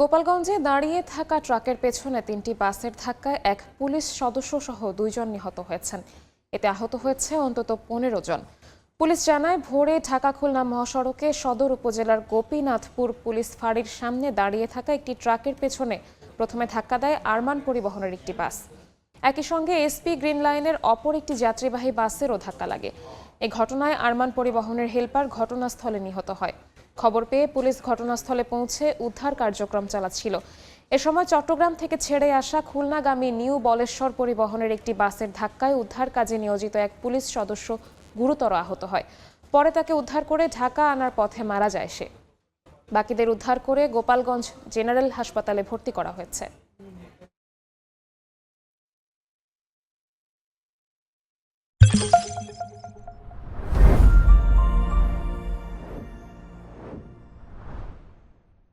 গোপালগঞ্জে দাঁড়িয়ে থাকা ট্রাকের পেছনে তিনটি বাসের ধাক্কায় এক পুলিশ সদস্য সহ দুইজন নিহত হয়েছেন। এতে আহত হয়েছে অন্তত পনেরো জন। পুলিশ জানায়, ভোরে ঢাকা খুলনা মহাসড়কে সদর উপজেলার গোপীনাথপুর পুলিশ ফাঁড়ির সামনে দাঁড়িয়ে থাকা একটি ট্রাকের পেছনে প্রথমে ধাক্কা দেয় আরমান পরিবহনের একটি বাস। একই সঙ্গে এসপি গ্রিন লাইনের অপর একটি যাত্রীবাহী বাসেরও ধাক্কা লাগে। এ ঘটনায় আরমান পরিবহনের হেলপার ঘটনাস্থলে নিহত হয়। খবর পেয়ে পুলিশ ঘটনাস্থলে পৌঁছে উদ্ধার কার্যক্রম চালাচ্ছিল। এ সময় চট্টগ্রাম থেকে ছেড়ে আসা খুলনাগামী নিউ বলেশ্বর পরিবহনের একটি বাসের ধাক্কায় উদ্ধার কাজে নিয়োজিত এক পুলিশ সদস্য গুরুতর আহত হয়। পরে তাকে উদ্ধার করে ঢাকা আনার পথে মারা যায় সে। বাকিদের উদ্ধার করে গোপালগঞ্জ জেনারেল হাসপাতালে ভর্তি করা হয়েছে।